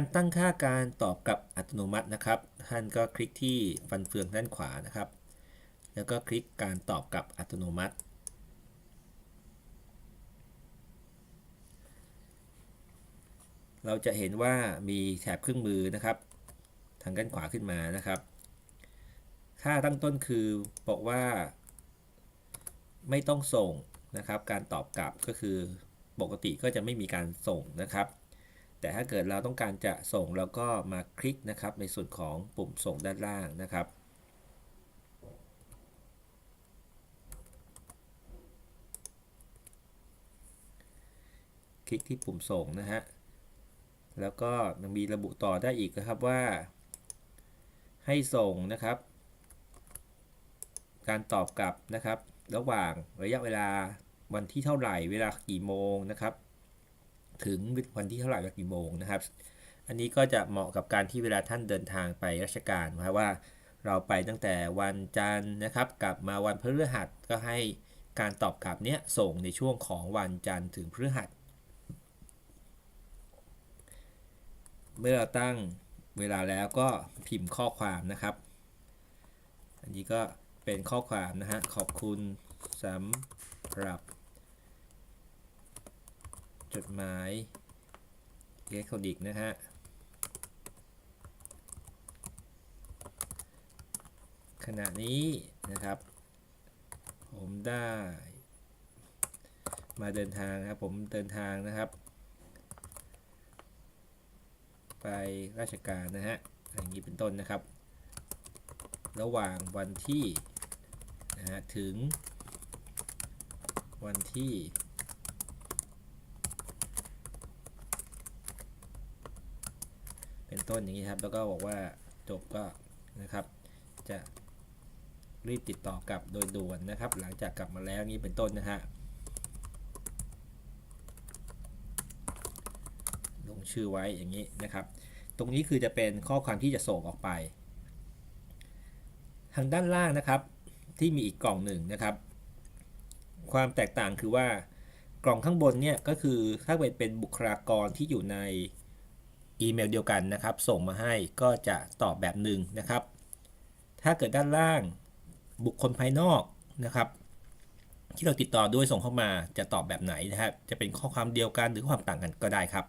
การตั้งค่าการตอบกลับอัตโนมัตินะครับ ท่านก็คลิกที่ฟันเฟืองด้านขวานะครับ แล้วก็คลิกการตอบกลับอัตโนมัติ เราจะเห็นว่ามีแถบเครื่องมือนะครับ ทางด้านขวาขึ้นมานะครับ ค่าตั้งต้นคือบอกว่า ไม่ต้องส่งนะครับ การตอบกลับก็คือปกติก็จะไม่มีการส่งนะครับ แต่ถ้าเกิดเราต้องการจะส่งเราก็มาคลิกนะครับ ในส่วนของปุ่มส่งด้านล่างนะครับคลิกที่ปุ่มส่งนะฮะ แล้วก็ยังมีระบุต่อได้อีกนะครับว่า ให้ส่งนะครับ การตอบกลับนะครับ ระหว่างระยะเวลาวันที่เท่าไหร่ เวลากี่โมงนะครับ ถึงวันที่เท่าไหร่กี่โมงนะครับ อันนี้ก็จะเหมาะกับการที่เวลาท่านเดินทางไปราชการนะครับว่า เราไปตั้งแต่วันจันทร์นะครับ กลับมาวันพฤหัสก็ให้การตอบกลับเนี้ยส่งในช่วงของวันจันทร์ถึงพฤหัส เมื่อเราตั้งเวลาแล้วก็พิมพ์ข้อความนะครับ อันนี้ก็เป็นข้อความนะฮะขอบคุณสำหรับ จดหมายอิเล็กทรอนิกส์นะฮะขณะนี้นะครับ ผมได้ มาเดินทางนะครับผมเดินทางนะครับ ไปราชการนะฮะอย่างนี้เป็นต้นนะครับ ระหว่างวันที่นะฮะถึงวันที่ เป็นต้นอย่างนี้ครับ แล้วก็บอกว่าจบก็นะครับ จะรีบติดต่อกลับโดยด่วนนะครับ หลังจากกลับมาแล้วนี้เป็นต้นนะฮะลงชื่อไว้อย่างนี้นะครับ ตรงนี้คือจะเป็นข้อความที่จะส่งออกไป ทางด้านล่างนะครับ ที่มีอีกกล่องหนึ่งนะครับ ความแตกต่างคือว่ากล่องข้างบนเนี่ยก็คือถ้าเป็นเป็นบุคลากรที่อยู่ใน อีเมลเดียวกันนะครับ ส่งมาให้ก็จะตอบแบบหนึ่งนะครับ ถ้าเกิดด้านล่างบุคคลภายนอกนะครับ ที่เราติดต่อด้วยส่งเข้ามาจะตอบแบบไหนนะครับ จะเป็นข้อความเดียวกันหรือความต่างกันก็ได้ครับ